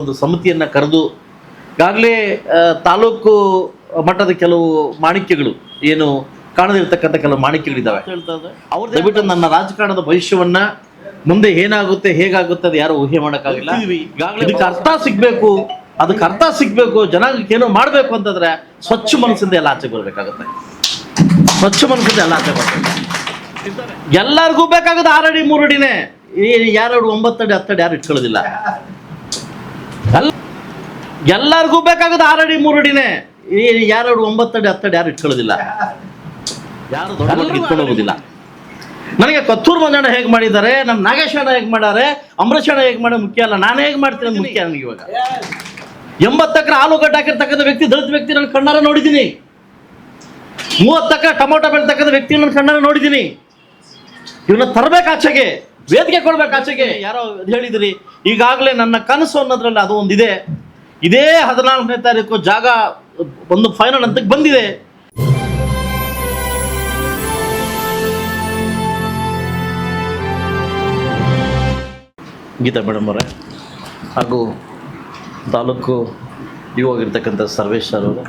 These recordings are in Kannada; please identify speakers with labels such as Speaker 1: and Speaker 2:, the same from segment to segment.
Speaker 1: ಒಂದು ಸಮಿತಿಯನ್ನು ಕರೆದು ಈಗಾಗಲೇ ತಾಲೂಕು ಮಟ್ಟದ ಕೆಲವು ಮಾಣಿಕ್ಯಗಳು ಏನು ಕಾಣದಿರ್ತಕ್ಕಂಥ ಕೆಲವು ಮಾಣಿಕ್ಯಗಳಿದ್ದಾವೆ. ಅವ್ರು ದಯವಿಟ್ಟು ನನ್ನ ರಾಜಕಾರಣದ ಭವಿಷ್ಯವನ್ನ ಮುಂದೆ ಏನಾಗುತ್ತೆ ಹೇಗಾಗುತ್ತೆ ಅದು ಯಾರು ಊಹೆ ಮಾಡೋಕ್ಕಾಗಿಲ್ಲ. ಈಗಾಗಲೇ ಇದಕ್ಕೆ ಅರ್ಥ ಸಿಗ್ಬೇಕು ಅದಕ್ಕೆ ಅರ್ಥ ಸಿಗ್ಬೇಕು ಜನಕ್ಕೆ ಏನೋ ಮಾಡಬೇಕು ಅಂತಂದ್ರೆ ಸ್ವಚ್ಛ ಮನಸ್ಸಿಂದ ಎಲ್ಲ ಆಚೆ ಬರಬೇಕಾಗುತ್ತೆ. ಸ್ವಚ್ಛ ಮನಸ್ಸಿಂದ ಎಲ್ಲ ಆಚೆ ಬರಬೇಕು ಎಲ್ಲರಿಗೂ ಬೇಕಾಗದ ಆರಡಿ ಮೂರಡಿನೇ. ಯಾರು ಒಂಬತ್ತಡಿ ಹತ್ತಡಿ ಯಾರು ಇಟ್ಕೊಳ್ಳೋದಿಲ್ಲ. ಎಲ್ಲರಿಗೂ ಬೇಕಾಗದ ಆರಡಿ ಮೂರಡಿನೇ. ಯಾರು ಒಂಬತ್ತಡಿ ಹತ್ತಡಿ ಯಾರು ಇಟ್ಕೊಳ್ಳೋದಿಲ್ಲ. ಯಾರು ದೊಡ್ಡ ಇಟ್ಕೊಂಡು ಹೋಗೋದಿಲ್ಲ ನನಗೆ ಕತ್ತೂರ್ ಮಂಜಣ್ಣ ಹೇಗೆ ಮಾಡಿದ್ದಾರೆ ನಮ್ಮ ನಾಗೇಶ್ ಅಣ್ಣ ಹೇಗೆ ಮಾಡಾರೆ ಅಂಬರೀಷ್ ಅಣ್ಣ ಹೇಗೆ ಮಾಡೋದು ಮುಖ್ಯ ಅಲ್ಲ ನಾನು ಹೇಗೆ ಮಾಡ್ತೀನಿ ಮುಖ್ಯ ನನಗೆ ಇವಾಗ. ಎಂಬತ್ತಕ್ರ ಆಲೂಗಡ್ಡೆ ಹಾಕಿರ್ತಕ್ಕಂಥ ವ್ಯಕ್ತಿ ದಲಿತ ವ್ಯಕ್ತಿ ನಾನು ಕಣ್ಣಾರ ನೋಡಿದ್ದೀನಿ. ಮೂವತ್ತಕ್ಕ ಟೊಮೊಟೊ ಬೆಳ್ತಕ್ಕಂಥ ವ್ಯಕ್ತಿ ನಾನು ಕಣ್ಣಾರ ನೋಡಿದ್ದೀನಿ. ಇವನ್ನ ತರಬೇಕು ಆಚೆಗೆ ವೇದಿಕೆ ಕೊಡ್ಬೇಕು ಆಚೆಗೆ. ಯಾರೋ ಹೇಳಿದ್ರಿ ಈಗಾಗಲೇ ನನ್ನ ಕನಸು ಅನ್ನೋದ್ರಲ್ಲಿ ಅದು ಒಂದಿದೆ. ಇದೇ ಹದಿನಾಲ್ಕನೇ ತಾರೀಕು ಜಾಗ ಒಂದು ಫೈನಲ್ ಅಂತ ಬಂದಿದೆ. ಗೀತಾ ಮೇಡಮ್ ಅವರೇ, ಹಾಗೂ ತಾಲೂಕು ಯು ಆಗಿರ್ತಕ್ಕಂಥ ಸರ್ವೇಶ್ ಸರ್ ಅವರು,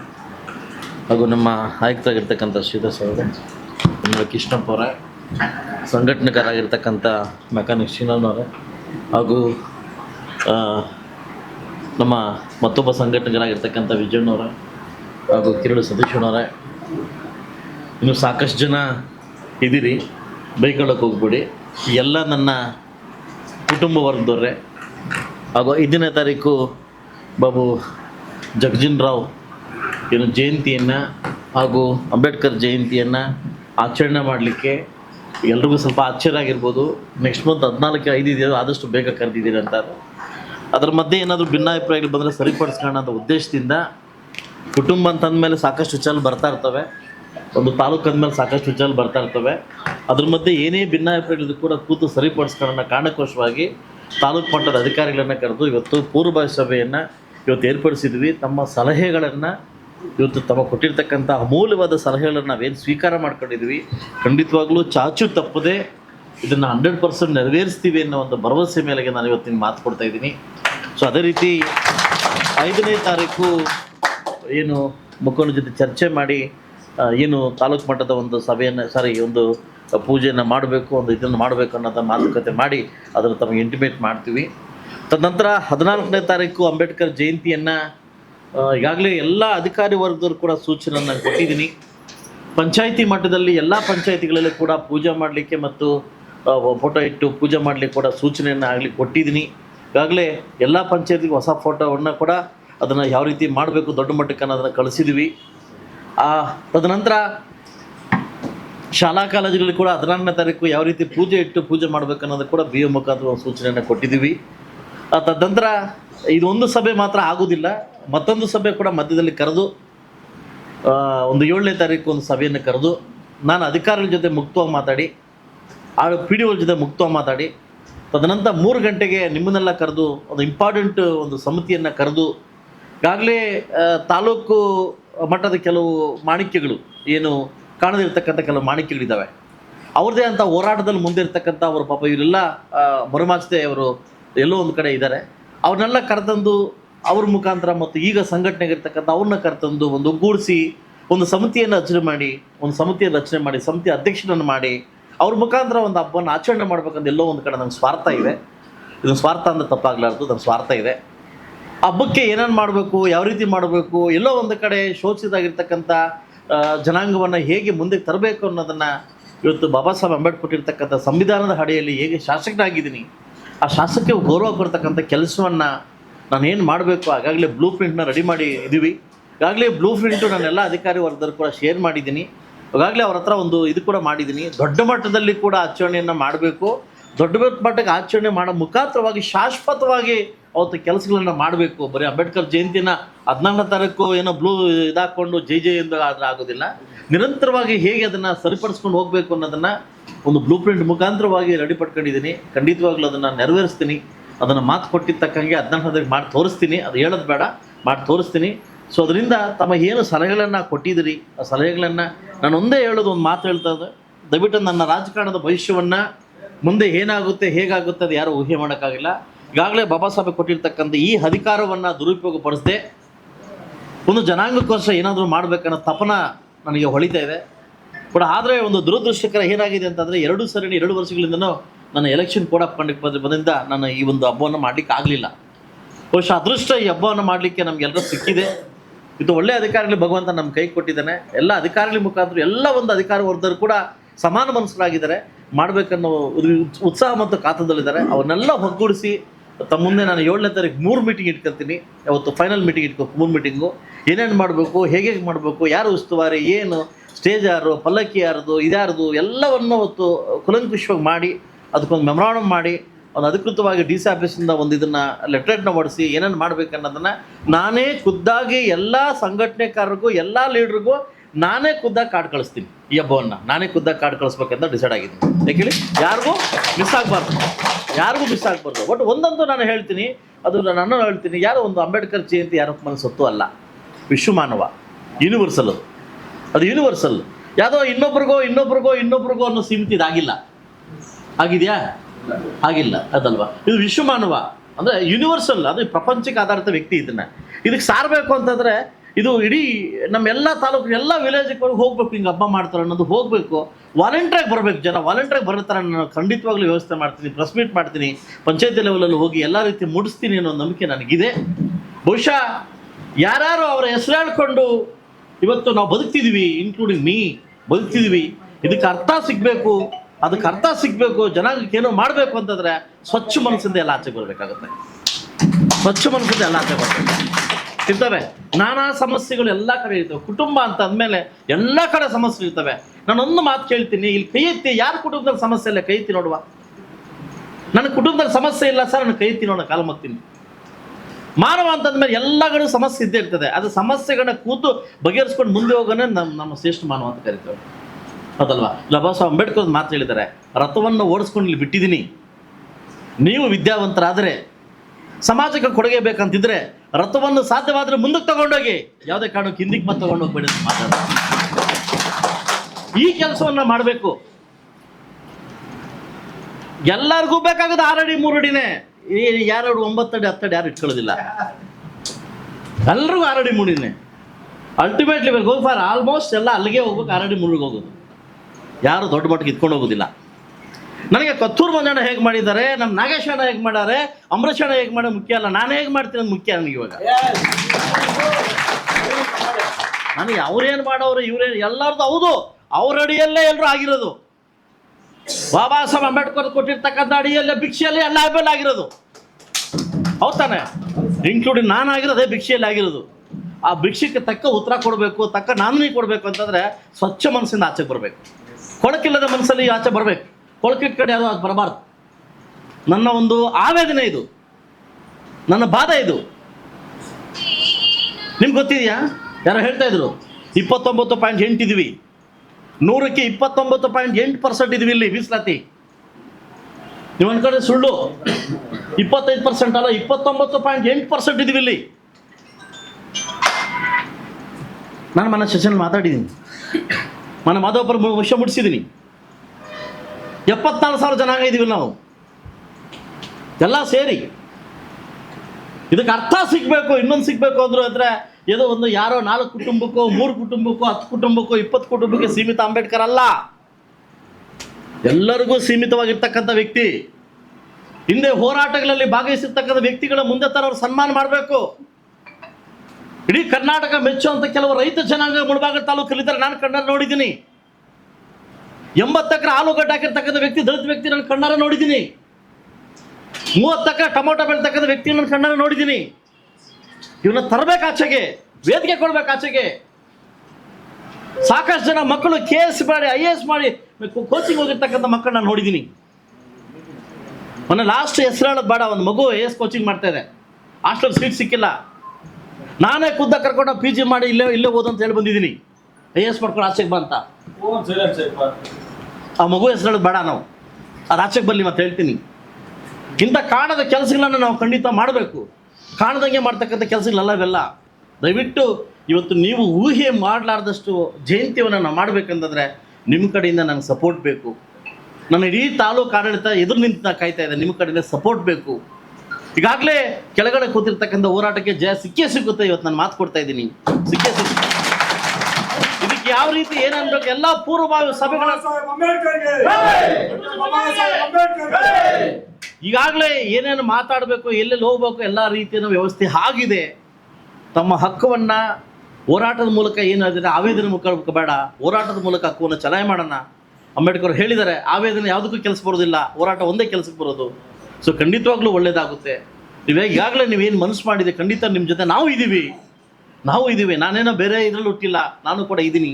Speaker 1: ಹಾಗೂ ನಮ್ಮ ಆಯುಕ್ತರಾಗಿರ್ತಕ್ಕಂಥ ಶ್ರೀಧರ್ ಸರ್ ಅವರು ಆಮೇಲೆ ಕೃಷ್ಣಪ್ಪ ಅವರೇ ಸಂಘಟನೆಕಾರಾಗಿರ್ತಕ್ಕಂಥ ಮೆಕ್ಯಾನಿಕ್ ಅವರೇ, ಹಾಗೂ ನಮ್ಮ ಮತ್ತೊಬ್ಬ ಸಂಘಟನೆಗಳಾಗಿರ್ತಕ್ಕಂಥ ವಿಜಯನವರ ಹಾಗೂ ಕಿರಳು ಸತೀಶಣ್ಣವರೇ. ಇನ್ನು ಸಾಕಷ್ಟು ಜನ ಇದ್ದೀರಿ, ಬೈಕೊಳ್ಳೋಕೆ ಹೋಗ್ಬಿಡಿ. ಎಲ್ಲ ನನ್ನ ಕುಟುಂಬ ವರ್ಗದವ್ರೆ. ಹಾಗೂ ಐದನೇ ತಾರೀಕು ಬಾಬು ಜಗಜಿನ್ ರಾವ್ ಏನು ಜಯಂತಿಯನ್ನು ಹಾಗೂ ಅಂಬೇಡ್ಕರ್ ಜಯಂತಿಯನ್ನು ಆಚರಣೆ ಮಾಡಲಿಕ್ಕೆ ಎಲ್ರಿಗೂ ಸ್ವಲ್ಪ ಆಶ್ಚರ್ಯ ಆಗಿರ್ಬೋದು. ನೆಕ್ಸ್ಟ್ ಮಂತ್ ಹದಿನಾಲ್ಕು ಐದು ಇದೆಯೋ ಆದಷ್ಟು ಬೇಗ ಕರೆದಿದ್ದೀರಿ ಅಂತ ಅದ್ರ ಮಧ್ಯೆ ಏನಾದರೂ ಭಿನ್ನಾಭಿಪ್ರಾಯಗಳು ಬಂದರೆ ಸರಿಪಡಿಸ್ಕೊಳ್ಳೋಣ ಅಂತ ಉದ್ದೇಶದಿಂದ ಕುಟುಂಬ ಅಂತ ಅಂದಮೇಲೆ ಸಾಕಷ್ಟು ವಿಚಾರ ಬರ್ತಾ ಇರ್ತವೆ. ಒಂದು ತಾಲೂಕು ಅಂದಮೇಲೆ ಸಾಕಷ್ಟು ವಿಚಾರ ಬರ್ತಾ ಇರ್ತವೆ. ಅದ್ರ ಮಧ್ಯೆ ಏನೇ ಭಿನ್ನಾಭಿಪ್ರಾಯಗಳಿದ್ರು ಕೂಡ ಕೂತು ಸರಿಪಡಿಸ್ಕೊಳ್ಳೋಣ ಕಾರಣಕೋಶವಾಗಿ ತಾಲೂಕು ಮಟ್ಟದ ಅಧಿಕಾರಿಗಳನ್ನ ಕರೆದು ಇವತ್ತು ಪೂರ್ವ ಸಭೆಯನ್ನು ಇವತ್ತು ಏರ್ಪಡಿಸಿದ್ವಿ. ತಮ್ಮ ಸಲಹೆಗಳನ್ನು ಇವತ್ತು ತಮ್ಮ ಕೊಟ್ಟಿರ್ತಕ್ಕಂಥ ಅಮೂಲ್ಯವಾದ ಸಲಹೆಗಳನ್ನು ನಾವೇನು ಸ್ವೀಕಾರ ಮಾಡ್ಕೊಂಡಿದ್ವಿ. ಖಂಡಿತವಾಗ್ಲೂ ಚಾಚು ತಪ್ಪದೆ ಇದನ್ನು ಹಂಡ್ರೆಡ್ ಪರ್ಸೆಂಟ್ ನೆರವೇರಿಸ್ತೀವಿ ಅನ್ನೋ ಒಂದು ಭರವಸೆ ಮೇಲೆಗೆ ನಾನು ಇವತ್ತಿನ ಮಾತು ಕೊಡ್ತಾ ಇದ್ದೀನಿ. ಸೊ ಅದೇ ರೀತಿ ಐದನೇ ತಾರೀಕು ಏನು ಮುಖಂಡ ಜೊತೆ ಚರ್ಚೆ ಮಾಡಿ ಏನು ತಾಲೂಕು ಮಟ್ಟದ ಒಂದು ಸಭೆಯನ್ನು ಸಾರಿ ಒಂದು ಪೂಜೆಯನ್ನು ಮಾಡಬೇಕು, ಒಂದು ಇದನ್ನು ಮಾಡಬೇಕು ಅನ್ನೋದ ಮಾತುಕತೆ ಮಾಡಿ ಅದನ್ನು ತಮಗೆ ಇಂಟಿಮೇಟ್ ಮಾಡ್ತೀವಿ. ತದನಂತರ ಹದಿನಾಲ್ಕನೇ ತಾರೀಕು ಅಂಬೇಡ್ಕರ್ ಜಯಂತಿಯನ್ನು ಈಗಾಗಲೇ ಎಲ್ಲ ಅಧಿಕಾರಿ ವರ್ಗದವರು ಕೂಡ ಸೂಚನೆಯನ್ನು ಕೊಟ್ಟಿದ್ದೀನಿ. ಪಂಚಾಯಿತಿ ಮಟ್ಟದಲ್ಲಿ ಎಲ್ಲ ಪಂಚಾಯಿತಿಗಳಲ್ಲೂ ಕೂಡ ಪೂಜೆ ಮಾಡಲಿಕ್ಕೆ ಮತ್ತು ಫೋಟೋ ಇಟ್ಟು ಪೂಜೆ ಮಾಡಲಿಕ್ಕೆ ಕೂಡ ಸೂಚನೆಯನ್ನು ಆಗಲಿ ಕೊಟ್ಟಿದ್ದೀನಿ. ಈಗಾಗಲೇ ಎಲ್ಲ ಪಂಚಾಯತಿಗೆ ಹೊಸ ಫೋಟೋವನ್ನು ಕೂಡ ಅದನ್ನು ಯಾವ ರೀತಿ ಮಾಡಬೇಕು, ದೊಡ್ಡ ಮಟ್ಟಕ್ಕೆ ಅನ್ನೋದನ್ನು ಕಳಿಸಿದ್ವಿ. ತದನಂತರ ಶಾಲಾ ಕಾಲೇಜುಗಳಿಗೆ ಕೂಡ ಹದಿನಾರನೇ ತಾರೀಕು ಯಾವ ರೀತಿ ಪೂಜೆ ಇಟ್ಟು ಪೂಜೆ ಮಾಡಬೇಕು ಅನ್ನೋದು ಕೂಡ ಬಿ ಎ ಮುಖಾಂತರ ಒಂದು ಸೂಚನೆಯನ್ನು ಕೊಟ್ಟಿದ್ದೀವಿ ತದನಂತರ ಇದೊಂದು ಸಭೆ ಮಾತ್ರ ಆಗೋದಿಲ್ಲ, ಮತ್ತೊಂದು ಸಭೆ ಕೂಡ ಮಧ್ಯದಲ್ಲಿ ಕರೆದು ಒಂದು ಏಳನೇ ತಾರೀಕು ಒಂದು ಸಭೆಯನ್ನು ಕರೆದು, ನಾನು ಅಧಿಕಾರಿಗಳ ಜೊತೆ ಮುಕ್ತವಾಗಿ ಮಾತಾಡಿ, ಆ ಪಿ ಡಿ ಜೊತೆ ಮುಕ್ತವಾಗಿ ಮಾತಾಡಿ ತದನಂತರ ಮೂರು ಗಂಟೆಗೆ ನಿಮ್ಮನ್ನೆಲ್ಲ ಕರೆದು ಒಂದು ಇಂಪಾರ್ಟೆಂಟ್ ಒಂದು ಸಮಿತಿಯನ್ನು ಕರೆದು, ಈಗಾಗಲೇ ತಾಲೂಕು ಮಟ್ಟದ ಕೆಲವು ಮಾಣಿಕ್ಯಗಳು, ಏನು ಕಾಣದಿರ್ತಕ್ಕಂಥ ಕೆಲವು ಮಾಣಿಕ್ಯಗಳಿದ್ದಾವೆ ಅವ್ರದ್ದೇ ಅಂತ ಹೋರಾಟದಲ್ಲಿ ಮುಂದೆ ಇರ್ತಕ್ಕಂಥ ಅವರು ಪಾಪ ಇವರೆಲ್ಲ ಮರುಮಾಚತೆ ಅವರು ಎಲ್ಲೋ ಒಂದು ಕಡೆ ಇದ್ದಾರೆ. ಅವ್ರನ್ನೆಲ್ಲ ಕರೆತಂದು ಅವ್ರ ಮುಖಾಂತರ ಮತ್ತು ಈಗ ಸಂಘಟನೆಗಿರ್ತಕ್ಕಂಥ ಅವ್ರನ್ನ ಕರೆತಂದು ಒಂದು ಒಗ್ಗೂಡಿಸಿ ಒಂದು ಸಮಿತಿಯನ್ನು ರಚನೆ ಮಾಡಿ, ಒಂದು ಸಮಿತಿಯನ್ನು ರಚನೆ ಮಾಡಿ ಸಮಿತಿ ಅಧ್ಯಕ್ಷರನ್ನು ಮಾಡಿ ಅವ್ರ ಮುಖಾಂತರ ಒಂದು ಹಬ್ಬವನ್ನು ಆಚರಣೆ ಮಾಡ್ಬೇಕಂತ ಎಲ್ಲೋ ಒಂದು ಕಡೆ ನನ್ನ ಸ್ವಾರ್ಥ ಇದೆ. ಇದು ಸ್ವಾರ್ಥ ಅಂದ್ರೆ ತಪ್ಪಾಗಲಾರ್ದು ನನ್ನ ಸ್ವಾರ್ಥ ಇದೆ. ಹಬ್ಬಕ್ಕೆ ಏನೇನು ಮಾಡಬೇಕು, ಯಾವ ರೀತಿ ಮಾಡಬೇಕು, ಎಲ್ಲೋ ಒಂದು ಕಡೆ ಶೋಷಿತಾಗಿರ್ತಕ್ಕಂಥ ಜನಾಂಗವನ್ನು ಹೇಗೆ ಮುಂದಕ್ಕೆ ತರಬೇಕು ಅನ್ನೋದನ್ನು ಇವತ್ತು ಬಾಬಾ ಸಾಹೇಬ್ ಅಂಬೇಡ್ಕರ್ ಕೊಟ್ಟಿರ್ತಕ್ಕಂಥ ಸಂವಿಧಾನದ ಅಡಿಯಲ್ಲಿ ಹೇಗೆ ಶಾಸಕನಾಗಿದ್ದೀನಿ, ಆ ಶಾಸಕಕ್ಕೆ ಗೌರವ ಕೊಡ್ತಕ್ಕಂಥ ಕೆಲಸವನ್ನು ನಾನು ಏನು ಮಾಡಬೇಕು ಆಗಾಗಲೇ ಬ್ಲೂ ಪ್ರಿಂಟ್ನ ರೆಡಿ ಮಾಡಿ ಇದ್ದೀವಿ ಈಗಾಗಲೇ ಬ್ಲೂ ಪ್ರಿಂಟು ನಾನೆಲ್ಲ ಅಧಿಕಾರಿ ವರ್ಗದವ್ರು ಕೂಡ ಶೇರ್ ಮಾಡಿದ್ದೀನಿ. ಈಗಾಗಲೇ ಅವ್ರ ಹತ್ರ ಒಂದು ಇದು ಕೂಡ ಮಾಡಿದ್ದೀನಿ. ದೊಡ್ಡ ಮಟ್ಟದಲ್ಲಿ ಕೂಡ ಆಚರಣೆಯನ್ನು ಮಾಡಬೇಕು. ದೊಡ್ಡ ಮಟ್ಟಕ್ಕೆ ಆಚರಣೆ ಮಾಡೋ ಮುಖಾಂತರವಾಗಿ ಶಾಶ್ವತವಾಗಿ ಅವತ್ತು ಕೆಲಸಗಳನ್ನು ಮಾಡಬೇಕು. ಬರೀ ಅಂಬೇಡ್ಕರ್ ಜಯಂತಿನ ಹದಿನಾಲ್ಕನೇ ತಾರೀಕು ಏನೋ ಬ್ಲೂ ಇದಾಕೊಂಡು ಜೈ ಜೈ ಎಂದು ಆದರೆ ಆಗೋದಿಲ್ಲ. ನಿರಂತರವಾಗಿ ಹೇಗೆ ಅದನ್ನು ಸರಿಪಡಿಸ್ಕೊಂಡು ಹೋಗಬೇಕು ಅನ್ನೋದನ್ನು ಒಂದು ಬ್ಲೂ ಪ್ರಿಂಟ್ ಮುಖಾಂತರವಾಗಿ ರೆಡಿ ಪಡ್ಕೊಂಡಿದ್ದೀನಿ. ಖಂಡಿತವಾಗ್ಲೂ ಅದನ್ನು ನೆರವೇರಿಸ್ತೀನಿ. ಅದನ್ನು ಮಾತು ಕೊಟ್ಟಿದ್ದ ತಕ್ಕಂಗೆ ಹದಿನಾಲ್ಕನೇ ಮಾಡಿ ತೋರಿಸ್ತೀನಿ. ಅದು ಹೇಳೋದು ಬೇಡ, ಮಾಡಿ ತೋರಿಸ್ತೀನಿ. ಸೊ ಅದರಿಂದ ತಮ್ಮ ಏನು ಸಲಹೆಗಳನ್ನು ಕೊಟ್ಟಿದ್ದೀರಿ, ಆ ಸಲಹೆಗಳನ್ನು ನಾನು ಒಂದೇ ಹೇಳೋದು, ಒಂದು ಮಾತು ಹೇಳ್ತಾ ಇದ್ದೆ. ದಯವಿಟ್ಟು ನನ್ನ ರಾಜಕಾರಣದ ಭವಿಷ್ಯವನ್ನು ಮುಂದೆ ಏನಾಗುತ್ತೆ, ಹೇಗಾಗುತ್ತೆ ಅದು ಯಾರು ಊಹೆ ಮಾಡೋಕ್ಕಾಗಿಲ್ಲ. ಈಗಾಗಲೇ ಬಾಬಾ ಸಾಹೇಬ್ ಕೊಟ್ಟಿರ್ತಕ್ಕಂಥ ಈ ಅಧಿಕಾರವನ್ನು ದುರುಪಯೋಗಪಡಿಸದೆ, ಒಂದು ಜನಾಂಗಕ್ಕೋಸ್ಕರ ಏನಾದರೂ ಮಾಡಬೇಕನ್ನೋ ತಪನ ನನಗೆ ಹೊಳಿತಾ ಇದೆ. ಬಟ್ ಆದರೆ ಒಂದು ದುರದೃಷ್ಟಕರ ಏನಾಗಿದೆ ಅಂತಂದರೆ, ಎರಡು ಸರಣಿ, ಎರಡು ವರ್ಷಗಳಿಂದನೂ ನನ್ನ ಎಲೆಕ್ಷನ್ ಕೋಡ್ ಕಂಡಕ್ಟ್ ಬಂದಿಂದ ನಾನು ಈ ಒಂದು ಹಬ್ಬವನ್ನು ಮಾಡಲಿಕ್ಕೆ ಆಗಲಿಲ್ಲ ಬಹುಶಃ ಅದೃಷ್ಟ ಈ ಹಬ್ಬವನ್ನು ಮಾಡಲಿಕ್ಕೆ ನಮಗೆಲ್ಲರೂ ಸಿಕ್ಕಿದೆ. ಇದು ಒಳ್ಳೆ ಅಧಿಕಾರಿಗಳು ಭಗವಂತ ನಮ್ಮ ಕೈ ಕೊಟ್ಟಿದ್ದಾನೆ. ಎಲ್ಲ ಅಧಿಕಾರಿಗಳ ಮುಖಾಂತರ ಎಲ್ಲ ಒಂದು ಅಧಿಕಾರ ವರ್ಗದವರು ಕೂಡ ಸಮಾನ ಮನಸ್ಸರಾಗಿದ್ದಾರೆ ಮಾಡಬೇಕನ್ನೋ ಉತ್- ಉತ್ಸಾಹ ಮತ್ತು ಕಾತದಲ್ಲಿದ್ದಾರೆ ಅವನ್ನೆಲ್ಲ ಒಗ್ಗೂಡಿಸಿ, ತಮ್ಮ ಮುಂದೆ ನಾನು ಏಳನೇ ತಾರೀಕು ಮೂರು ಮೀಟಿಂಗ್ ಇಟ್ಕೊತೀನಿ. ಅವತ್ತು ಫೈನಲ್ ಮೀಟಿಂಗ್ ಇಟ್ಕೊ, ಮೂರು ಮೀಟಿಂಗು ಏನೇನು ಮಾಡಬೇಕು, ಹೇಗೆ ಮಾಡಬೇಕು, ಯಾರು ಉಸ್ತುವಾರಿ, ಏನು ಸ್ಟೇಜ್ ಯಾರು, ಪಲ್ಲಕ್ಕಿ ಯಾರ್ದು, ಇದ್ಯಾರ್ದು, ಎಲ್ಲವನ್ನು ಅವತ್ತು ಕುಲಂಕುಷವಾಗಿ ಮಾಡಿ, ಅದಕ್ಕೊಂದು ಮೆಮೊರಾಂಡಮ್ ಮಾಡಿ ಒಂದು ಅಧಿಕೃತವಾಗಿ ಡಿ ಸಿ ಆಫೀಸಿಂದ ಒಂದು ಇದನ್ನು ಲೆಟ್ರೇಟ್ನ ಹೊಡಿಸಿ ಏನೇನು ಮಾಡ್ಬೇಕು ಅನ್ನೋದನ್ನು ನಾನೇ ಖುದ್ದಾಗಿ ಎಲ್ಲ ಸಂಘಟನೆಕಾರರಿಗೂ, ಎಲ್ಲ ಲೀಡ್ರಿಗೂ ನಾನೇ ಖುದ್ದಾಗಿ ಕಾರ್ಡ್ ಕಳಿಸ್ತೀನಿ ಈ ಹಬ್ಬವನ್ನು. ನಾನೇ ಖುದ್ದಾಗಿ ಕಾರ್ಡ್ ಕಳಿಸ್ಬೇಕಂತ ಡಿಸೈಡ್ ಆಗಿದ್ದೀನಿ. ಹೇಳಿ? ಯಾರಿಗೂ ಮಿಸ್ ಆಗಬಾರ್ದು. ಯಾರಿಗೂ ಮಿಸ್ ಆಗಬಾರ್ದು. ಬಟ್ ಒಂದಂತೂ ನಾನು ಹೇಳ್ತೀನಿ, ಅದು ನಾನು ಹೇಳ್ತೀನಿ, ಯಾರು ಒಂದು ಅಂಬೇಡ್ಕರ್ ಜಯಂತಿ ಯಾರ ಮನಸ್ಸೊತ್ತು ಅಲ್ಲ. ವಿಶ್ವಮಾನವ. ಯೂನಿವರ್ಸಲ್ ಅದು. ಅದು ಯೂನಿವರ್ಸಲ್ ಯಾವುದೋ ಇನ್ನೊಬ್ರಿಗೋ ಇನ್ನೊಬ್ರಿಗೋ ಇನ್ನೊಬ್ರಿಗೋ ಅನ್ನೋ ಸೀಮಿತ ಇದಾಗಿಲ್ಲ. ಆಗಿದೆಯಾ? ಆಗಿಲ್ಲ ಅದಲ್ವಾ? ಇದು ವಿಶ್ವಮಾನವ. ಅಂದರೆ ಯೂನಿವರ್ಸಲ್ ಅದು ಪ್ರಪಂಚಕ್ಕೆ ಆಧಾರಿತ ವ್ಯಕ್ತಿ ಇದನ್ನ. ಇದಕ್ಕೆ ಸಾರಬೇಕು ಅಂತಂದರೆ, ಇದು ಇಡೀ ನಮ್ಮೆಲ್ಲ ತಾಲೂಕು ಎಲ್ಲ ವಿಲೇಜ್ಗಳಿಗೆ ಹೋಗ್ಬೇಕು, ಹಿಂಗೆ ಹಬ್ಬ ಮಾಡ್ತಾರೆ ಅನ್ನೋದು ಹೋಗಬೇಕು. ವಾಲಂಟ್ರಾಗಿ ಬರಬೇಕು ಜನ. ವಾಲಂಟ್ರಾಗಿ ಬರೋ ಥರ ನಾನು ಖಂಡಿತವಾಗ್ಲೂ ವ್ಯವಸ್ಥೆ ಮಾಡ್ತೀನಿ ಪ್ರೆಸ್ ಮೀಟ್ ಮಾಡ್ತೀನಿ, ಪಂಚಾಯತಿ ಲೆವೆಲಲ್ಲಿ ಹೋಗಿ ಎಲ್ಲ ರೀತಿ ಮುಡಿಸ್ತೀನಿ ಅನ್ನೋ ನಂಬಿಕೆ ನನಗಿದೆ. ಬಹುಶಃ ಯಾರು ಅವರ ಹೆಸರು ಹೇಳ್ಕೊಂಡು ಇವತ್ತು ನಾವು ಬದುಕ್ತಿದ್ವಿ ಇನ್ಕ್ಲೂಡಿಂಗ್ ಮೀ ಬದುಕ್ತಿದ್ವಿ. ಇದಕ್ಕೆ ಅರ್ಥ ಸಿಗಬೇಕು. ಅದಕ್ಕೆ ಅರ್ಥ ಸಿಗಬೇಕು, ಜನಾಂಗಕ್ಕೆ ಏನೋ ಮಾಡಬೇಕು ಅಂತಂದ್ರೆ ಸ್ವಚ್ಛ ಮನಸ್ಸಿಂದ ಎಲ್ಲ ಆಚೆ ಬರಬೇಕಾಗುತ್ತೆ. ಸ್ವಚ್ಛ ಮನಸ್ಸಿಂದ ಎಲ್ಲ ಆಚೆ ಬರಬೇಕು ಇರ್ತವೆ. ನಾನಾ ಸಮಸ್ಯೆಗಳು ಎಲ್ಲ ಕಡೆ ಇರ್ತವೆ. ಕುಟುಂಬ ಅಂತ ಅಂದಮೇಲೆ ಎಲ್ಲ ಕಡೆ ಸಮಸ್ಯೆ ಇರ್ತವೆ. ನಾನೊಂದು ಮಾತು ಕೇಳ್ತೀನಿ, ಇಲ್ಲಿ ಕೈ ಎತ್ತಿ ಯಾರ ಕುಟುಂಬದಲ್ಲಿ ಸಮಸ್ಯೆ ಇಲ್ಲ, ಕೈ ಎತ್ತಿ ನೋಡುವ. ನನ್ನ ಕುಟುಂಬದಲ್ಲಿ ಸಮಸ್ಯೆ ಇಲ್ಲ ಸರ್ ನಾನು ಕೈ ಎತ್ತಿ ಕಾಲು ಅಂತ ಮಾನವ ಅಂತಂದ್ಮೇಲೆ ಎಲ್ಲ ಕಡೆ ಸಮಸ್ಯೆ ಇದ್ದೇ ಇರ್ತದೆ. ಅದು ಸಮಸ್ಯೆಗಳನ್ನ ಕೂತು ಬಗೆಹರಿಸ್ಕೊಂಡು ಮುಂದೆ ಹೋಗೋಣ ನಮ್ಮ ನಮ್ಮ ಶ್ರೇಷ್ಠ ಮಾನವ ಅಂತ ಕರಿತೇವೆ. ಹೌದಲ್ವಾ? ಇಲ್ಲ ಅಂಬೇಡ್ಕರ್ ಮಾತು ಹೇಳಿದ್ದಾರೆ, ರಥವನ್ನು ಓಡಿಸ್ಕೊಂಡು ಇಲ್ಲಿ ಬಿಟ್ಟಿದ್ದೀನಿ. ನೀವು ವಿದ್ಯಾವಂತರಾದರೆ, ಸಮಾಜಕ್ಕೆ ಕೊಡುಗೆ ಬೇಕಂತಿದ್ರೆ ರಥವನ್ನು ಸಾಧ್ಯವಾದರೆ ಮುಂದಕ್ಕೆ ತಗೊಂಡೋಗಿ. ಯಾವುದೇ ಕಾರಣಕ್ಕೆ ಹಿಂದಿಗೆ ಮತ್ತೆ ತಗೊಂಡೋಗ್ಬೇಡಿ ಅಂತ ಮಾತಾಡ ಈ ಕೆಲಸವನ್ನ ಮಾಡಬೇಕು. ಎಲ್ಲರಿಗೂ ಬೇಕಾಗದ ಆರಡಿ, ಮೂರಡಿನೇ. ಈ ಯಾರು ಒಂಬತ್ತಡಿ, ಹತ್ತಡಿ ಯಾರು ಇಟ್ಕೊಳ್ಳೋದಿಲ್ಲ. ಎಲ್ರಿಗೂ ಆರಡಿ ಮೂಡಿನೇ ಅಲ್ಟಿಮೇಟ್ಲಿ ಗೋ ಫಾರ್ ಆಲ್ಮೋಸ್ಟ್ ಎಲ್ಲ ಅಲ್ಲಿಗೆ ಹೋಗ್ಬೇಕು, ಆರಡಿ ಮೂರಿಗೆ ಹೋಗೋದು. ಯಾರು ದೊಡ್ಡ ಮಟ್ಟಿಗೆ ಇದ್ಕೊಂಡು ಹೋಗೋದಿಲ್ಲ. ನನಗೆ ಕತ್ತೂರು ಮಂಜಣ್ಣ ಹೇಗೆ ಮಾಡಿದ್ದಾರೆ ನಮ್ಮ ನಾಗೇಶಣ್ಣ ಹೇಗೆ ಮಾಡ್ಯಾರೆ ಅಮೃತಣ್ಣ ಹೇಗೆ ಮಾಡೋ ಮುಖ್ಯ ಅಲ್ಲ, ನಾನು ಹೇಗೆ ಮಾಡ್ತೀನಿ ಅದು ಮುಖ್ಯ ನನಗೆ ಇವಾಗ. ನನಗೆ ಅವ್ರೇನು ಮಾಡೋರು ಇವ್ರೇನು ಎಲ್ಲರದು ಹೌದು, ಅವ್ರ ಅಡಿಯಲ್ಲೇ ಎಲ್ಲರೂ ಆಗಿರೋದು. ಬಾಬಾ ಸಾಹೇಬ್ ಅಂಬೇಡ್ಕರ್ ಕೊಟ್ಟಿರ್ತಕ್ಕಂಥ ಅಡಿಯಲ್ಲೇ ಭಿಕ್ಷೆಯಲ್ಲೇ ಎಲ್ಲ ಹಬ್ಬಲ್ಲಿ ಆಗಿರೋದು. ಹೌದ್ ತಾನೆ? ಇನ್ಕ್ಲೂಡಿಂಗ್ ನಾನು ಆಗಿರೋದೇ ಭಿಕ್ಷೆಯಲ್ಲಿ ಆಗಿರೋದು. ಆ ಭಿಕ್ಷೆಗೆ ತಕ್ಕ ಉತ್ತರ ಕೊಡಬೇಕು, ತಕ್ಕ ನಾನು ಕೊಡಬೇಕು ಅಂತಂದರೆ ಸ್ವಚ್ಛ ಮನಸ್ಸಿಂದ ಆಚೆ ಬರಬೇಕು. ಕೊಳಕಿಲ್ಲದ ಮನಸ್ಸಲ್ಲಿ ಆಚೆ ಬರಬೇಕು. ಕೊಳಕಿಟ್ಟ ಕಡೆ ಯಾರು ಅದು ಬರಬಾರ್ದು. ನನ್ನ ಒಂದು ಆವೇದನೆ ಇದು. ನನ್ನ ಬಾಧೆ ಇದು. ನಿಮ್ಗೆ ಗೊತ್ತಿದೆಯಾ? ಯಾರೋ ಹೇಳ್ತಾ ಇದ್ರು, ಇಪ್ಪತ್ತೊಂಬತ್ತು ಪಾಯಿಂಟ್ ಎಂಟು ಇದೀವಿ. ನೂರಕ್ಕೆ ಇಪ್ಪತ್ತೊಂಬತ್ತು ಪಾಯಿಂಟ್ ಎಂಟು ಪರ್ಸೆಂಟ್ ಇದೀವಿ ಇಲ್ಲಿ ಮೀಸಲಾತಿ. ನೀವು ಅನ್ಕೊಂಡ್ರೆ ಸುಳ್ಳು. ಇಪ್ಪತ್ತೈದು ಪರ್ಸೆಂಟ್ ಅಲ್ಲ, ಇಪ್ಪತ್ತೊಂಬತ್ತು ಪಾಯಿಂಟ್ ಎಂಟು ಪರ್ಸೆಂಟ್ ಇದೀವಿ ಇಲ್ಲಿ. ನಾನು ಮನ ಸೆಷನ್ ಮಾತಾಡಿದ್ದೀನಿ. ಮನ ಮಾಧವಪುರ విషయం ಮುಟ್ಸಿದ್ದೀನಿ ಎಪ್ಪತ್ನಾಲ್ಕು ಸಾವಿರ ಜನ ಇದ್ದೀವಿ ನಾವು. ಎಲ್ಲ ಸೇರಿ. ಇದಕ್ಕೆ ಅರ್ಥ ಸಿಗಬೇಕು, ಇನ್ನೊಂದು ಸಿಗಬೇಕು ಅಂದ್ರು ಅಂದರೆ ಏನೋ ಒಂದು ಯಾರೋ ನಾಲ್ಕು ಕುಟುಂಬಕ್ಕೋ, ಮೂರು ಕುಟುಂಬಕ್ಕೋ, ಹತ್ತು ಕುಟುಂಬಕ್ಕೋ, ಇಪ್ಪತ್ತು ಕುಟುಂಬಕ್ಕೆ ಸೀಮಿತ ಅಂಬೇಡ್ಕರ್ ಅಲ್ಲ. ಎಲ್ಲರಿಗೂ ಸೀಮಿತವಾಗಿರ್ತಕ್ಕಂಥ ವ್ಯಕ್ತಿ. ಹಿಂದೆ ಹೋರಾಟಗಳಲ್ಲಿ ಭಾಗವಹಿಸಿರ್ತಕ್ಕಂಥ ವ್ಯಕ್ತಿಗಳ ಮುಂದೆ ತರ ಅವ್ರು ಸನ್ಮಾನ ಮಾಡಬೇಕು. ಇಡೀ ಕರ್ನಾಟಕ ಮೆಚ್ಚುವಂತ ಕೆಲವು ರೈತ ಜನಾಂಗ ಮುಳಬಾಗ ತಾಲೂಕಲ್ಲಿದ್ದಾರೆ. ನಾನು ಕಣ್ಣಾರ ನೋಡಿದ್ದೀನಿ. ಎಂಬತ್ತಕ್ಕರ ಆಲೂಗಡ್ಡೆ ಹಾಕಿರ್ತಕ್ಕಂಥ ವ್ಯಕ್ತಿ, ದಲಿತ ವ್ಯಕ್ತಿ ನಾನು ಕಣ್ಣಾರ ನೋಡಿದ್ದೀನಿ. ಮೂವತ್ತು ಎಕರೆ ಟೊಮೊಟೊ ಬೆಳೆತಕ್ಕಂಥ ವ್ಯಕ್ತಿ ನಾನು ಕಣ್ಣಾರ ನೋಡಿದ್ದೀನಿ. ಇವನ್ನ ತರಬೇಕು ಆಚೆಗೆ, ವೇದಿಕೆ ಕೊಡ್ಬೇಕು ಆಚೆಗೆ. ಸಾಕಷ್ಟು ಜನ ಮಕ್ಕಳು ಕೆ ಎಸ್ ಮಾಡಿ ಐ ಎಸ್ ಮಾಡಿ ಕೋಚಿಂಗ್ ಹೋಗಿರ್ತಕ್ಕಂಥ ಮಕ್ಕಳು ನಾನು ನೋಡಿದ್ದೀನಿ. ಮೊನ್ನೆ ಲಾಸ್ಟ್ ಹೆಸರು ಹೇಳೋದು ಬೇಡ, ಒಂದು ಮಗು ಎ ಎಸ್ ಕೋಚಿಂಗ್ ಮಾಡ್ತಾ ಇದೆ. ಹಾಸ್ಟೆಲ್ ಸೀಟ್ ಸಿಕ್ಕಿಲ್ಲ. ನಾನೇ ಖುದ್ದ ಕರ್ಕೊಂಡು ಪಿ ಜಿ ಮಾಡಿ ಇಲ್ಲೇ ಇಲ್ಲೇ ಓದು ಅಂತ ಹೇಳಿ ಬಂದಿದ್ದೀನಿ. ಐ ಎಸ್ ಮಾಡ್ಕೊಂಡು ಆಚೆಗೆ ಬಂತ ಆ ಮಗು ಹೆಸರು ಹೇಳೋದು ಬೇಡ ನಾವು. ಅದು ಆಚೆಗೆ ಬರಲಿ ಮತ್ತೆ ಹೇಳ್ತೀನಿ. ಇಂಥ ಕಾಣದ ಕೆಲಸಗಳನ್ನು ನಾವು ಖಂಡಿತ ಮಾಡಬೇಕು. ಕಾಣದಂಗೆ ಮಾಡ್ತಕ್ಕಂಥ ಕೆಲಸಗಳೆಲ್ಲ ಇವೆಲ್ಲ. ದಯವಿಟ್ಟು ಇವತ್ತು ನೀವು ಊಹೆ ಮಾಡಲಾರ್ದಷ್ಟು ಜಯಂತಿಯನ್ನು ನಾವು ಮಾಡಬೇಕಂತಂದರೆ ನಿಮ್ಮ ಕಡೆಯಿಂದ ನನಗೆ ಸಪೋರ್ಟ್ ಬೇಕು. ನನ್ನ ಇಡೀ ತಾಲೂಕು ಆಡಳಿತ ಎದುರು ನಿಂತ ಕಾಯ್ತಾ ಇದೆ ನಿಮ್ಮ ಕಡೆಯಿಂದ ಸಪೋರ್ಟ್ ಬೇಕು. ಈಗಾಗಲೇ ಕೆಳಗಡೆ ಕೂತಿರ್ತಕ್ಕಂಥ ಹೋರಾಟಕ್ಕೆ ಜಯ ಸಿಕ್ಕೇ ಸಿಗುತ್ತೆ ಇವತ್ತು ನಾನು ಮಾತು ಕೊಡ್ತಾ ಇದ್ದೀನಿ. ಸಿಕ್ಕೇ ಸಿಗುತ್ತೆ ಇದಕ್ಕೆ ಯಾವ ರೀತಿ ಏನನ್ಬೇಕು? ಎಲ್ಲ ಪೂರ್ವಭಾವಿ ಸಭೆಗಳ ಈಗಾಗಲೇ ಏನೇನು ಮಾತಾಡಬೇಕು ಎಲ್ಲೆಲ್ಲಿ ಹೋಗ್ಬೇಕು ಎಲ್ಲ ರೀತಿಯ ವ್ಯವಸ್ಥೆ ಆಗಿದೆ. ತಮ್ಮ ಹಕ್ಕವನ್ನ ಹೋರಾಟದ ಮೂಲಕ ಏನು ಏನಾದರೆ ಆವೇದನೆ ಮುಖ ಬೇಡ. ಹೋರಾಟದ ಮೂಲಕ ಹಕ್ಕುವನ್ನು ಚಲಾಯ ಮಾಡೋಣ. ಅಂಬೇಡ್ಕರ್ ಹೇಳಿದ್ದಾರೆ ಆವೇದನೆ ಯಾವುದಕ್ಕೂ ಕೆಲಸ ಬರೋದಿಲ್ಲ. ಹೋರಾಟ ಒಂದೇ ಕೆಲಸಕ್ಕೆ ಬರೋದು. ಸೊ ಖಂಡಿತವಾಗ್ಲೂ ಒಳ್ಳೇದಾಗುತ್ತೆ. ನೀವೇ ಈಗಾಗಲೇ ನೀವೇನು ಮನಸ್ಸು ಮಾಡಿದೆ ಖಂಡಿತ ನಿಮ್ಮ ಜೊತೆ ನಾವು ಇದ್ದೀವಿ. ನಾವು ಇದ್ದೀವಿ. ನಾನೇನೋ ಬೇರೆ ಇದರಲ್ಲಿ ಹುಟ್ಟಿಲ್ಲ. ನಾನು ಕೂಡ ಇದ್ದೀನಿ.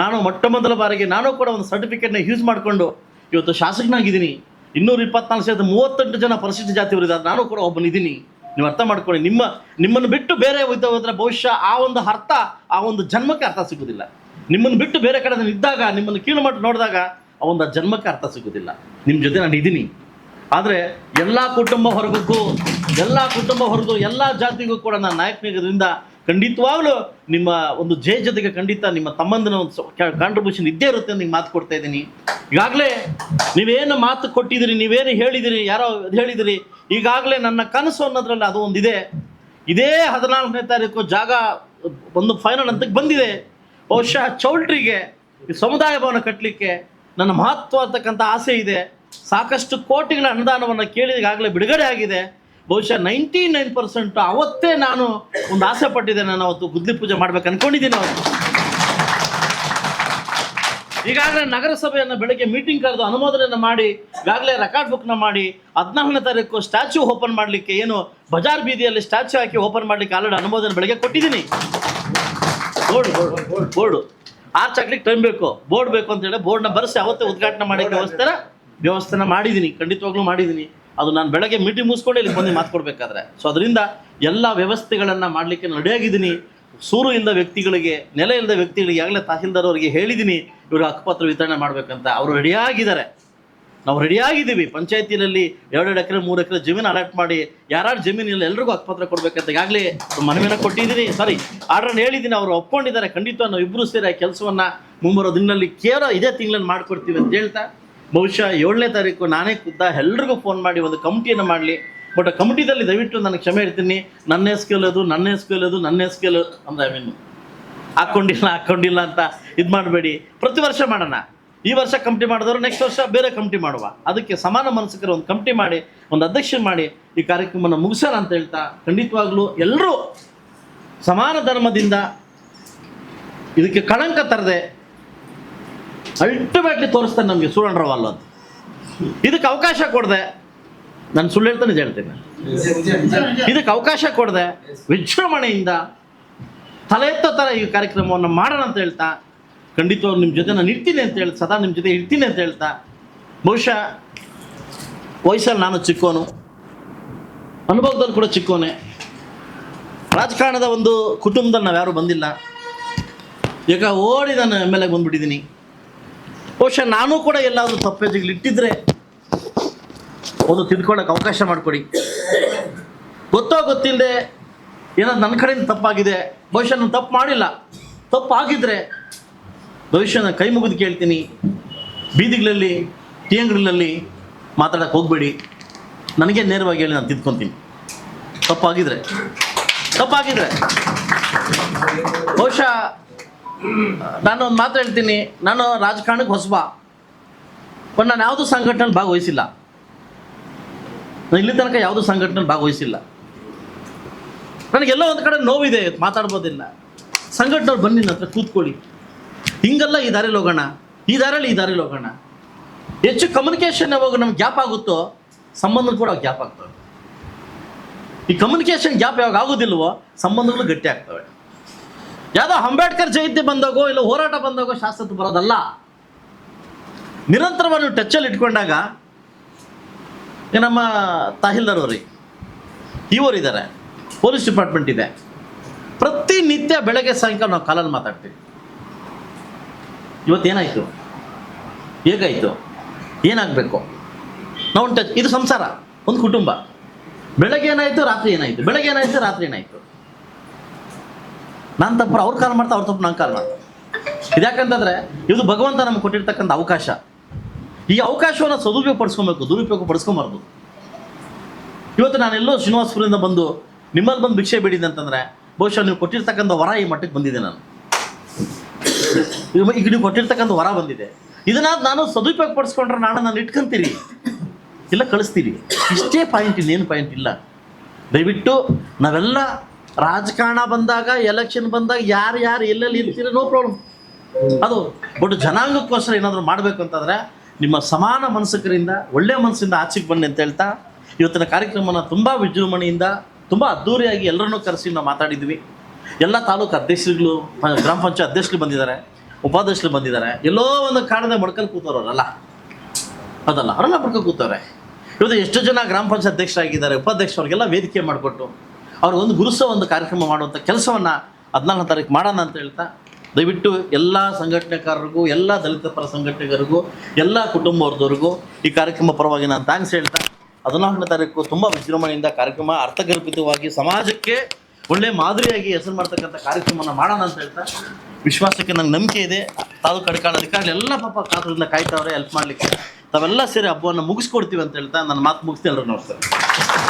Speaker 1: ನಾನು ಮೊಟ್ಟ ಮೊದಲ ಬಾರಿಗೆ ನಾನು ಕೂಡ ಒಂದು ಸರ್ಟಿಫಿಕೇಟ್ನ ಯೂಸ್ ಮಾಡಿಕೊಂಡು ಇವತ್ತು ಶಾಸಕನಾಗಿದ್ದೀನಿ. ಇನ್ನೂರ ಇಪ್ಪತ್ನಾಲ್ಕು ಸಾವಿರದ ಮೂವತ್ತೆಂಟು ಜನ ಪರಿಶಿಷ್ಟ ಜಾತಿಯವರಿದ್ದಾರೆ ನಾನು ಕೂಡ ಒಬ್ಬನಿದ್ದೀನಿ. ನೀವು ಅರ್ಥ ಮಾಡ್ಕೊಳ್ಳಿ. ನಿಮ್ಮ, ನಿಮ್ಮನ್ನು ಬಿಟ್ಟು ಬೇರೆ ಹೋದ್ರೆ ಬಹುಶಃ ಆ ಒಂದು ಅರ್ಥ, ಆ ಒಂದು ಜನ್ಮಕ್ಕೆ ಅರ್ಥ ಸಿಗೋದಿಲ್ಲ. ನಿಮ್ಮನ್ನು ಬಿಟ್ಟು ಬೇರೆ ಕಡೆ ಇದ್ದಾಗ, ನಿಮ್ಮನ್ನು ಕೀಳು ಮಾಡಿ ನೋಡಿದಾಗ ಆ ಒಂದು ಜನ್ಮಕ್ಕೆ ಅರ್ಥ ಸಿಗೋದಿಲ್ಲ. ನಿಮ್ಮ ಜೊತೆ ನಾನು ಇದ್ದೀನಿ. ಆದರೆ ಎಲ್ಲ ಕುಟುಂಬ ಹೊರಗಕ್ಕೂ ಎಲ್ಲ ಕುಟುಂಬ ಹೊರಗು ಎಲ್ಲ ಜಾತಿಗೂ ಕೂಡ ನಾನು ನಾಯಕನಿಗೋದ್ರಿಂದ ಖಂಡಿತವಾಗ್ಲೂ ನಿಮ್ಮ ಒಂದು ಜಯ ಜೊತೆಗೆ ಖಂಡಿತ ನಿಮ್ಮ ತಮ್ಮಂದಿನ ಒಂದು ಕಾಂಟ್ರಿಬ್ಯೂಷನ್ ಇದ್ದೇ ಇರುತ್ತೆ ಅಂತ ಮಾತು ಕೊಡ್ತಾ ಇದ್ದೀನಿ. ಈಗಾಗಲೇ ನೀವೇನು ಮಾತು ಕೊಟ್ಟಿದ್ದೀರಿ, ನೀವೇನು ಹೇಳಿದಿರಿ ಯಾರೋ ಹೇಳಿದಿರಿ ಈಗಾಗಲೇ ನನ್ನ ಕನಸು ಅನ್ನೋದ್ರಲ್ಲಿ ಅದು ಒಂದಿದೆ. ಇದೇ ಹದಿನಾಲ್ಕನೇ ತಾರೀಕು ಜಾಗ ಒಂದು ಫೈನಲ್ ಹಂತಕ್ಕೆ ಬಂದಿದೆ. ಬಹುಶಃ ಚೌಲ್ಟ್ರಿಗೆ ಸಮುದಾಯ ಭವನ ಕಟ್ಟಲಿಕ್ಕೆ ನನ್ನ ಮಹತ್ವ ಅಂತಕ್ಕಂಥ ಆಸೆ ಇದೆ. ಸಾಕಷ್ಟು ಕೋಟಿಗಳ ಅನುದಾನವನ್ನು ಕೇಳಿ ಈಗಾಗಲೇ ಬಿಡುಗಡೆ ಆಗಿದೆ. ಬಹುಶಃ ನೈಂಟಿ ನೈನ್ ಪರ್ಸೆಂಟ್ ಅವತ್ತೇ ನಾನು ಒಂದು ಆಸೆ ಪಟ್ಟಿದ್ದೆ ನಾನು ಅವತ್ತು ಗುದ್ಲಿ ಪೂಜೆ ಮಾಡ್ಬೇಕು ಅನ್ಕೊಂಡಿದ್ದೀನಿ ಅವತ್ತು. ಈಗಾಗಲೇ ನಗರಸಭೆಯನ್ನು ಬೆಳಗ್ಗೆ ಮೀಟಿಂಗ್ ಕರೆದು ಅನುಮೋದನೆಯನ್ನು ಮಾಡಿ ಈಗಾಗಲೇ ರೆಕಾರ್ಡ್ ಬುಕ್ನ ಮಾಡಿ ಹದಿನಾಲ್ಕನೇ ತಾರೀಕು ಸ್ಟ್ಯಾಚ್ಯೂ ಓಪನ್ ಮಾಡಲಿಕ್ಕೆ ಏನು ಬಜಾರ್ ಬೀದಿಯಲ್ಲಿ ಸ್ಟ್ಯಾಚ್ಯೂ ಹಾಕಿ ಓಪನ್ ಮಾಡಲಿಕ್ಕೆ ಆಲ್ರೆಡಿ ಅನುಮೋದನೆ ಬೆಳಗ್ಗೆ ಕೊಟ್ಟಿದ್ದೀನಿ. Board board board. ಆರ್ಚ್ ಹಾಕ್ಲಿಕ್ಕೆ ಟೈಮ್ ಬೇಕು ಬೋರ್ಡ್ ಬೇಕು ಅಂತ ಹೇಳಿ ಬೋರ್ಡ್ನ ಬರೆಸಿ ಅವತ್ತೇ ಉದ್ಘಾಟನೆ ಮಾಡೋಕ್ಕೆ ವ್ಯವಸ್ಥೆನ ವ್ಯವಸ್ಥೆನ ಮಾಡಿದ್ದೀನಿ, ಖಂಡಿತವಾಗ್ಲೂ ಮಾಡಿದ್ದೀನಿ. ಅದು ನಾನು ಬೆಳಗ್ಗೆ ಮೀಟಿಂಗ್ ಮುಗಿಸ್ಕೊಂಡು ಇಲ್ಲಿ ಬಂದು ಮಾತುಕೊಡ್ಬೇಕಾದ್ರೆ ಸೊ ಅದರಿಂದ ಎಲ್ಲ ವ್ಯವಸ್ಥೆಗಳನ್ನು ಮಾಡಲಿಕ್ಕೆ ನಡೆಯಾಗಿದ್ದೀನಿ ಸೂರು ಇಲ್ಲದ ವ್ಯಕ್ತಿಗಳಿಗೆ, ನೆಲೆ ಇಲ್ಲದ ವ್ಯಕ್ತಿಗಳಿಗೆ ಆಗಲೇ ತಹಸೀಲ್ದಾರ್ ಅವರಿಗೆ ಹೇಳಿದ್ದೀನಿ ಇವರು ಹಕ್ಕುಪತ್ರ ವಿತರಣೆ ಮಾಡಬೇಕಂತ. ಅವರು ರೆಡಿಯಾಗಿದ್ದಾರೆ ನಾವು ರೆಡಿಯಾಗಿದ್ದೀವಿ ಪಂಚಾಯತಿನಲ್ಲಿ ಎರಡೆರಡು ಎಕರೆ, ಮೂರು ಎಕರೆ ಜಮೀನು ಅಲಾಟ್ ಮಾಡಿ, ಯಾರ್ಯಾರು ಜಮೀನಿಲ್ಲ ಎಲ್ರಿಗೂ ಹಕ್ಕುಪತ್ರ ಕೊಡಬೇಕಂತ ಈಗಾಗಲೇ ಮನವಿನ ಕೊಟ್ಟಿದ್ದೀನಿ. ಸಾರಿ ಆರ್ಡ್ರನ್ನ ಹೇಳಿದ್ದೀನಿ. ಅವರು ಒಪ್ಕೊಂಡಿದ್ದಾರೆ. ಖಂಡಿತ ನಾವು ಇಬ್ಬರು ಸೇರಿ ಆ ಕೆಲಸವನ್ನು ಮುಂಬರೋ ದಿನದಲ್ಲಿ ಕೇವಲ ಇದೇ ತಿಂಗಳಲ್ಲಿ ಮಾಡಿಕೊಡ್ತೀವಿ ಅಂತ ಹೇಳ್ತಾ ಬಹುಶಃ ಏಳನೇ ತಾರೀಕು ನಾನೇ ಖುದ್ದ ಎಲ್ರಿಗೂ ಫೋನ್ ಮಾಡಿ ಒಂದು ಕಮಿಟಿಯನ್ನು ಮಾಡಲಿ. ಬಟ್ ಕಮಿಟಿದಲ್ಲಿ ದಯವಿಟ್ಟು ನನಗೆ ಕ್ಷಮೆ ಇರ್ತೀನಿ ನನ್ನ ಹೆಸ್ಕೇಲೋದು ನನ್ನ ಹೆಸ್ಕೇಲೋದು ನನ್ನ ಹೆಸ್ಕೇಲು ಅಂದರೆ ಐ ಮೀನ್ ಹಾಕ್ಕೊಂಡಿಲ್ಲ ಹಾಕ್ಕೊಂಡಿಲ್ಲ ಅಂತ ಇದು ಮಾಡಬೇಡಿ. ಪ್ರತಿ ವರ್ಷ ಮಾಡೋಣ. ಈ ವರ್ಷ ಕಮಿಟಿ ಮಾಡಿದವರು ನೆಕ್ಸ್ಟ್ ವರ್ಷ ಬೇರೆ ಕಮಿಟಿ ಮಾಡುವ. ಅದಕ್ಕೆ ಸಮಾನ ಮನಸ್ಸಿಗರ ಒಂದು ಕಮಿಟಿ ಮಾಡಿ, ಒಂದು ಅಧ್ಯಕ್ಷ ಮಾಡಿ ಈ ಕಾರ್ಯಕ್ರಮನ ಮುಗಿಸೋಣ ಅಂತ ಹೇಳ್ತಾ ಖಂಡಿತವಾಗ್ಲೂ ಎಲ್ಲರೂ ಸಮಾನ ಧರ್ಮದಿಂದ ಇದಕ್ಕೆ ಕಳಂಕ ತರದೆ ಅಲ್ಟಿಮೇಟ್ಲಿ ತೋರಿಸ್ತಾನೆ ನಮಗೆ ಸುವರ್ಣರವಲ್ಲ ಅಂತ. ಇದಕ್ಕೆ ಅವಕಾಶ ಕೊಡದೆ, ನಾನು ಸುಳ್ಳು ಹೇಳ್ತಾನೆ ಹೇಳ್ತೇನೆ. ಇದಕ್ಕೆ ಅವಕಾಶ ಕೊಡದೆ, ವಿಜೃಂಭಣೆಯಿಂದ ತಲೆ ಎತ್ತ ಥರ ಈ ಕಾರ್ಯಕ್ರಮವನ್ನು ಮಾಡೋಣ ಅಂತ ಹೇಳ್ತಾ ಖಂಡಿತವಾಗಿ ನಿಮ್ಮ ಜೊತೆ ನಾನು ಇರ್ತೀನಿ ಅಂತ ಹೇಳಿ ಸದಾ ನಿಮ್ಮ ಜೊತೆ ಇರ್ತೀನಿ ಅಂತ ಹೇಳ್ತಾ, ಬಹುಶಃ ವಯಸ್ಸಲ್ಲಿ ನಾನು ಚಿಕ್ಕೋನು, ಅನುಭವದಲ್ಲಿ ಕೂಡ ಚಿಕ್ಕೋನೆ. ರಾಜಕಾರಣದ ಒಂದು ಕುಟುಂಬದಲ್ಲಿ ನಾವು ಯಾರು ಬಂದಿಲ್ಲ. ಈಗ ಓಡಿ ನಾನು ಎಂ ಎಲ್ ಎಗೆ ಬಂದ್ಬಿಟ್ಟಿದ್ದೀನಿ. ಬಹುಶಃ ನಾನು ಕೂಡ ಎಲ್ಲಾದರೂ ತಪ್ಪೆದಿಗಳು ಇಟ್ಟಿದ್ರೆ ಒಂದು ತಿದ್ಕೊಳ್ಳೋಕೆ ಅವಕಾಶ ಮಾಡಿಕೊಡಿ. ಗೊತ್ತೋ ಗೊತ್ತಿಲ್ಲದೆ ಏನಾದ್ರು ನನ್ನ ಕಡೆಯಿಂದ ತಪ್ಪಾಗಿದೆ, ಬಹುಶಃ ನಾನು ತಪ್ಪು ಮಾಡಿಲ್ಲ. ತಪ್ಪು ಆಗಿದ್ರೆ ಭವಿಷ್ಯ ನಾನು ಕೈ ಮುಗಿದು ಕೇಳ್ತೀನಿ. ಬೀದಿಗಳಲ್ಲಿ ಟಿಯಂಗ್ಗಳಲ್ಲಿ ಮಾತಾಡೋಕೆ ಹೋಗಬೇಡಿ. ನನಗೆ ನೇರವಾಗಿ ಹೇಳಿ ನಾನು ತಿದ್ಕೊತೀನಿ. ತಪ್ಪಾಗಿದ್ರೆ. ತಪ್ಪಾಗಿದ್ರೆ. ಬಹುಶಃ ನಾನು ಒಂದು ಮಾತು ಹೇಳ್ತೀನಿ. ನಾನು ರಾಜಕಾರಣಕ್ಕೆ ಹೊಸಬ. ಬಟ್ ನಾನು ಯಾವುದೂ ಸಂಘಟನೆಯಲ್ಲಿ ಭಾಗವಹಿಸಿಲ್ಲ. ನಾನು ಇಲ್ಲಿ ತನಕ ಯಾವುದೂ ಸಂಘಟನೆಯಲ್ಲಿ ಭಾಗವಹಿಸಿಲ್ಲ. ನನಗೆಲ್ಲೋ ಒಂದು ಕಡೆ ನೋವಿದೆ, ಮಾತಾಡ್ಬೋದಿಲ್ಲ. ಸಂಘಟನೆಯವ್ರು ಬನ್ನಿ ನನ್ನ ಹತ್ರ ಕೂತ್ಕೊಳ್ಳಿ. ಹಿಂಗಲ್ಲ ಈ ದಾರಿಲಿ ಹೋಗೋಣ. ಈ ದಾರಿಯಲ್ಲಿ ಈ ದಾರಿಲಿ ಹೋಗೋಣ. ಹೆಚ್ಚು ಕಮ್ಯುನಿಕೇಷನ್ ಯಾವಾಗ ನಮ್ಗೆ ಗ್ಯಾಪ್ ಆಗುತ್ತೋ ಸಂಬಂಧ ಕೂಡ ಗ್ಯಾಪ್ ಆಗ್ತವೆ. ಈ ಕಮ್ಯುನಿಕೇಷನ್ ಗ್ಯಾಪ್ ಯಾವಾಗ ಆಗೋದಿಲ್ವೋ, ಸಂಬಂಧಗಳು ಗಟ್ಟಿ ಆಗ್ತವೆ. ಯಾವುದೋ ಅಂಬೇಡ್ಕರ್ ಜಯಂತಿ ಬಂದಾಗೋ ಇಲ್ಲ ಹೋರಾಟ ಬಂದಾಗೋ ಶಾಸ್ತ್ರದ್ದು ಬರೋದಲ್ಲ. ನಿರಂತರವಾಗಿ ಟಚ್ಚಲ್ಲಿ ಇಟ್ಕೊಂಡಾಗ ನಮ್ಮ ತಹಸೀಲ್ದಾರ್ ಅವ್ರಿ ಇವರಿದ್ದಾರೆ ಪೊಲೀಸ್ ಡಿಪಾರ್ಟ್ಮೆಂಟ್ ಇದೆ. ಪ್ರತಿನಿತ್ಯ ಬೆಳಗ್ಗೆ ಸಾಯಂಕಾಲ ನಾವು ಕಾಲಲ್ಲಿ ಮಾತಾಡ್ತೀವಿ. ಇವತ್ತೇನಾಯಿತು ಹೇಗಾಯಿತು? ಏನಾಗಬೇಕು? ನಾವು ಟಚ್ ಇದು ಸಂಸಾರ, ಒಂದು ಕುಟುಂಬ. ಬೆಳಗ್ಗೆ ಏನಾಯಿತು, ರಾತ್ರಿ ಏನಾಯಿತು? ಬೆಳಗ್ಗೆ ಏನಾಯಿತು, ರಾತ್ರಿ ಏನಾಯಿತು? ನಾನು ತಪ್ಪು, ಅವ್ರು ಕಾಲ್ ಮಾಡ್ತಾ ಅವ್ರ ತಪ್ಪು, ನಾನು ಕಾಲ್ ಮಾಡ್ತಾ. ಇದ್ಯಾಕಂತಂದ್ರೆ, ಇದು ಭಗವಂತ ನಮ್ಗೆ ಕೊಟ್ಟಿರ್ತಕ್ಕಂಥ ಅವಕಾಶ. ಈ ಅವಕಾಶವನ್ನು ಸದುಪಯೋಗ ಪಡಿಸ್ಕೊಬೇಕು ದುರುಪಯೋಗ ಪಡಿಸ್ಕೊಬಾರ್ದು. ಇವತ್ತು ನಾನೆಲ್ಲೋ ಶ್ರೀನಿವಾಸಪುರದಿಂದ ಬಂದು ನಿಮ್ಮಲ್ಲಿ ಬಂದು ಭಿಕ್ಷೆ ಬೇಡಿದೆ ಅಂತಂದ್ರೆ, ಬಹುಶಃ ನೀವು ಕೊಟ್ಟಿರ್ತಕ್ಕಂಥ ವರ ಈ ಮಟ್ಟಕ್ಕೆ ಬಂದಿದೆ ನಾನು. ಈಗ ನೀವು ಕೊಟ್ಟಿರ್ತಕ್ಕಂಥ ವರ ಬಂದಿದೆ. ಇದನ್ನ ನಾನು ಸದುಪಯೋಗ ಪಡಿಸ್ಕೊಂಡ್ರೆ ನಾನು ನಾನು ಇಟ್ಕೊಂತೀರಿ. ಇಲ್ಲ ಕಳಿಸ್ತೀರಿ. ಇಷ್ಟೇ ಪಾಯಿಂಟ್ ಇನ್ನೇನು ಪಾಯಿಂಟ್ ಇಲ್ಲ. ದಯವಿಟ್ಟು ನಾವೆಲ್ಲ ರಾಜಕಾರಣ ಬಂದಾಗ ಎಲೆಕ್ಷನ್ ಬಂದಾಗ ಯಾರು ಯಾರು ಎಲ್ಲೆಲ್ಲಿ ಇರ್ತೀರ ನೋ ಪ್ರಾಬ್ಲಮ್ ಅದು ಬಟ್ ಜನಾಂಗಕ್ಕೋಸ್ಕರ ಏನಾದರೂ ಮಾಡಬೇಕು ಅಂತಂದರೆ ನಿಮ್ಮ ಸಮಾನ ಮನಸ್ಸಕರಿಂದ ಒಳ್ಳೆ ಮನಸ್ಸಿಂದ ಆಚೆಗೆ ಬನ್ನಿ ಅಂತ ಹೇಳ್ತಾ ಇವತ್ತಿನ ಕಾರ್ಯಕ್ರಮನ ತುಂಬ ವಿಜೃಂಭಣೆಯಿಂದ, ತುಂಬ ಅದ್ಧೂರಿಯಾಗಿ ಎಲ್ಲರನ್ನೂ ಕರೆಸಿ ನಾವು ಮಾತಾಡಿದ್ವಿ. ಎಲ್ಲ ತಾಲೂಕು ಅಧ್ಯಕ್ಷರುಗಳು ಗ್ರಾಮ ಪಂಚಾಯತ್ ಅಧ್ಯಕ್ಷರು ಬಂದಿದ್ದಾರೆ ಉಪಾಧ್ಯಕ್ಷರು ಬಂದಿದ್ದಾರೆ. ಎಲ್ಲೋ ಒಂದು ಕಾರಣದ ಮಡ್ಕಲ್ಲಿ ಕೂತವ್ರಲ್ಲ ಅದಲ್ಲ, ಅವರೆಲ್ಲ ಮಡ್ಕಲ್ಲಿ ಕೂತವ್ರೆ. ಇವತ್ತು ಎಷ್ಟು ಜನ ಗ್ರಾಮ ಪಂಚಾಯತ್ ಅಧ್ಯಕ್ಷರಾಗಿದ್ದಾರೆ ಉಪಾಧ್ಯಕ್ಷರವ್ರಿಗೆಲ್ಲ ವೇದಿಕೆ ಮಾಡಿಕೊಟ್ಟು ಅವ್ರಿಗೊಂದು ಗುರುಸ, ಒಂದು ಕಾರ್ಯಕ್ರಮ ಮಾಡುವಂಥ ಕೆಲಸವನ್ನು ಹದಿನಾಲ್ಕನೇ ತಾರೀಕು ಮಾಡೋಣ ಅಂತ ಹೇಳ್ತಾ, ದಯವಿಟ್ಟು ಎಲ್ಲ ಸಂಘಟನೆಕಾರರಿಗೂ, ಎಲ್ಲ ದಲಿತ ಪರ ಸಂಘಟನೆಗಾರಿಗೂ, ಎಲ್ಲ ಕುಟುಂಬವರ್ದವ್ರಿಗೂ ಈ ಕಾರ್ಯಕ್ರಮ ಪರವಾಗಿ ನಾನು ಥ್ಯಾಂಕ್ಸ್ ಹೇಳ್ತಾ, ಹದಿನಾಲ್ಕನೇ ತಾರೀಕು ತುಂಬ ವಿಜೃಂಭಣೆಯಿಂದ ಕಾರ್ಯಕ್ರಮ ಅರ್ಥಗರ್ಭಿತವಾಗಿ ಸಮಾಜಕ್ಕೆ ಒಳ್ಳೆ ಮಾದರಿಯಾಗಿ ಹೆಸರು ಮಾಡ್ತಕ್ಕಂಥ ಕಾರ್ಯಕ್ರಮನ ಮಾಡೋಣ ಅಂತ ಹೇಳ್ತಾ, ವಿಶ್ವಾಸಕ್ಕೆ ನಂಗೆ ನಂಬಿಕೆ ಇದೆ. ತಾಲೂಕು ಅಧಿಕಾರಿ ಅಧಿಕಾರಿಗಳು ಎಲ್ಲ ಪಾಪ ಕಾತ್ರದಿಂದ ಕಾಯ್ತಾವ್ರೆ ಹೆಲ್ಪ್ ಮಾಡಲಿಕ್ಕೆ. ತಾವೆಲ್ಲ ಸೇರಿ ಹಬ್ಬವನ್ನು ಮುಗಿಸ್ಕೊಡ್ತೀವಿ ಅಂತ ಹೇಳ್ತಾ, ನನ್ನ ಮಾತು ಮುಗಿಸ್ತೀನಿ ನಮಸ್ಕಾರ